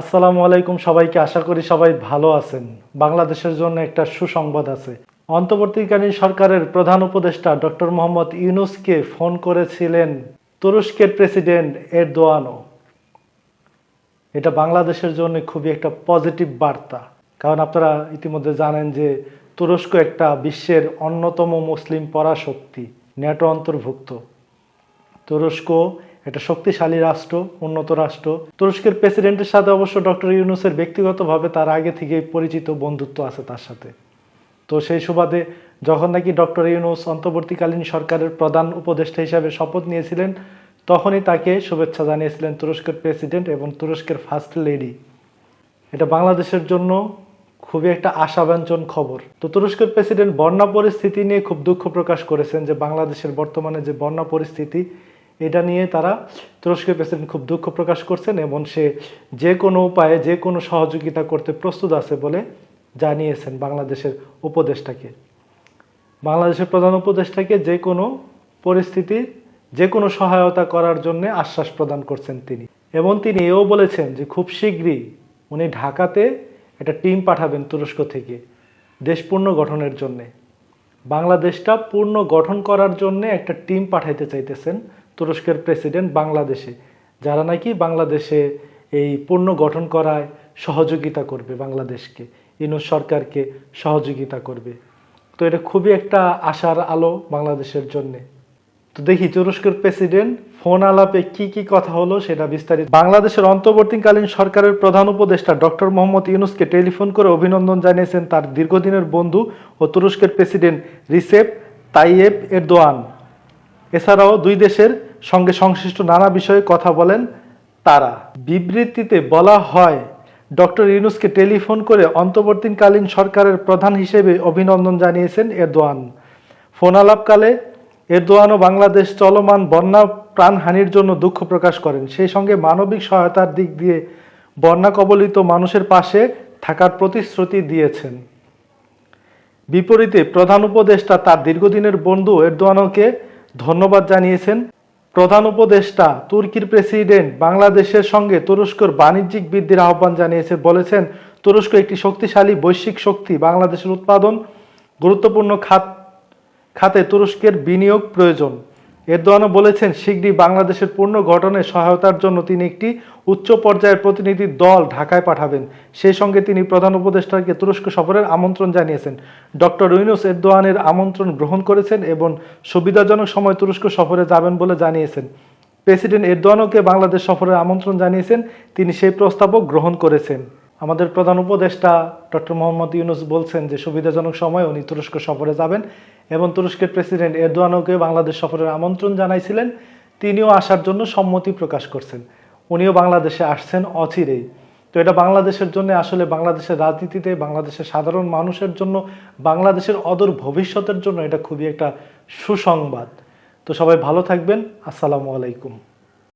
আসসালামু আলাইকুম সবাইকে, আশা করি সবাই ভালো আছেন। বাংলাদেশের জন্য একটা সুসংবাদ আছে। অন্তর্বর্তীকালীন সরকারের প্রধান উপদেষ্টা ডক্টর মোহাম্মদ ইউনুসকে ফোন করেছিলেন তুরস্কের প্রেসিডেন্ট এরদোয়ানো এটা বাংলাদেশের জন্য খুবই একটা পজিটিভ বার্তা। কারণ আপনারা ইতিমধ্যে জানেন যে তুরস্ক একটা বিশ্বের অন্যতম মুসলিম পরাশক্তি ন্যাটো অন্তর্ভুক্ত। তুরস্ক একটা শক্তিশালী রাষ্ট্র, উন্নত রাষ্ট্র। তুরস্কের প্রেসিডেন্টের সাথে অবশ্য ডক্টর ইউনুসের ব্যক্তিগতভাবে তার আগে থেকেই পরিচিত বন্ধুত্ব আছে তার সাথে। তো সেই সুবাদে যখন নাকি ডক্টর ইউনুস অন্তর্বর্তীকালীন সরকারের প্রধান উপদেষ্টা হিসাবে শপথ নিয়েছিলেন, তখনই তাকে শুভেচ্ছা জানিয়েছিলেন তুরস্কের প্রেসিডেন্ট এবং তুরস্কের ফার্স্ট লেডি। এটা বাংলাদেশের জন্য খুবই একটা আশাব্যঞ্জন খবর। তো তুরস্কের প্রেসিডেন্ট বন্যা পরিস্থিতি নিয়ে খুব দুঃখ প্রকাশ করেছেন যে বাংলাদেশের বর্তমানে যে বন্যা পরিস্থিতি এটা নিয়ে তারা তুরস্কের প্রেসিডেন্ট খুব দুঃখ প্রকাশ করছেন এবং সে যে কোনো উপায়ে, যে কোনো সহযোগিতা করতে প্রস্তুত আছে বলে জানিয়েছেন বাংলাদেশের উপদেষ্টাকে। বাংলাদেশের প্রধান উপদেষ্টাকে যে কোনো পরিস্থিতি, যে কোনো সহায়তা করার জন্য আশ্বাস প্রদান করছেন তিনি। এবং তিনি এও বলেছেন যে খুব শীঘ্রই উনি ঢাকাতে একটা টিম পাঠাবেন তুরস্ক থেকে দেশ পূর্ণ গঠনের জন্যে। বাংলাদেশটা পূর্ণ গঠন করার জন্য একটা টিম পাঠাইতে চাইতেছেন তুরস্কের প্রেসিডেন্ট বাংলাদেশে, যারা নাকি বাংলাদেশে এই পণ্য গঠন করায় সহযোগিতা করবে বাংলাদেশকে, ইনুস সরকারকে সহযোগিতা করবে। তো এটা খুবই একটা আশার আলো বাংলাদেশের জন্যে। তো দেখি তুরস্কের প্রেসিডেন্ট ফোন আলাপে কি কি কথা হলো সেটা বিস্তারিত। বাংলাদেশের অন্তর্বর্তীকালীন সরকারের প্রধান উপদেষ্টা ডক্টর মোহাম্মদ ইউনুসকে টেলিফোন করে অভিনন্দন জানিয়েছেন তার দীর্ঘদিনের বন্ধু ও তুরস্কের প্রেসিডেন্ট রিসেপ তাইয়েব এরদোয়ান। এছাড়াও দুই দেশের সঙ্গে সংশ্লিষ্ট নানা বিষয়ে কথা বলেন তারা। বিবৃতিতে বলা হয়, ডক্টর ইউনুসকে টেলিফোন করে অন্তর্বর্তীকালীন সরকারের প্রধান হিসেবে অভিনন্দন জানিয়েছেন এরদোয়ান। ফোন আলাপকালে বাংলাদেশ চলমান বন্যা প্রাণহানির জন্য দুঃখ প্রকাশ করেন। সেই সঙ্গে মানবিক সহায়তার দিক দিয়ে বন্যা কবলিত মানুষের পাশে থাকার প্রতিশ্রুতি দিয়েছেন। বিপরীতে প্রধান উপদেষ্টা তার দীর্ঘদিনের বন্ধু এরদোয়ানকে ধন্যবাদ জানিয়েছেন প্রধান উপদেষ্টা। তুর্কির প্রেসিডেন্ট বাংলাদেশের সঙ্গে তুরস্কর বাণিজ্যিক বৃদ্ধির আহ্বান জানিয়েছে। বলেছেন, তুরস্ক একটি শক্তিশালী বৈশ্বিক শক্তি। বাংলাদেশের উৎপাদন গুরুত্বপূর্ণ খাত খাতে তুরস্কের বিনিয়োগ প্রয়োজন। এরদোয়ানও বলেছেন শীঘ্রই বাংলাদেশের পূর্ণ গঠনে সহায়তার জন্য তিনি একটি উচ্চ পর্যায়ের প্রতিনিধি দল ঢাকায় পাঠাবেন। সেই সঙ্গে তিনি প্রধান উপদেষ্টাকে তুরস্ক সফরের আমন্ত্রণ জানিয়েছেন। ডক্টর ইউনুস এরদোয়ানের আমন্ত্রণ গ্রহণ করেছেন এবং সুবিধাজনক সময় তুরস্ক সফরে যাবেন বলে জানিয়েছেন। প্রেসিডেন্ট এরদোয়ানকে বাংলাদেশ সফরের আমন্ত্রণ জানিয়েছেন, তিনি সেই প্রস্তাবও গ্রহণ করেছেন। আমাদের প্রধান উপদেষ্টা ডক্টর মোহাম্মদ ইউনুস বলছেন যে সুবিধাজনক সময় উনি তুরস্ক সফরে যাবেন এবং তুরস্কের প্রেসিডেন্ট এরদোয়ানকে বাংলাদেশ সফরের আমন্ত্রণ জানাইছিলেন। তিনিও আসার জন্য সম্মতি প্রকাশ করছেন। উনিও বাংলাদেশে আসছেন অচিরেই। তো এটা বাংলাদেশের জন্য, আসলে বাংলাদেশের রাজনীতিতে, বাংলাদেশের সাধারণ মানুষের জন্য, বাংলাদেশের অদূর ভবিষ্যতের জন্য এটা খুবই একটা সুসংবাদ। তো সবাই ভালো থাকবেন। আসসালামু আলাইকুম।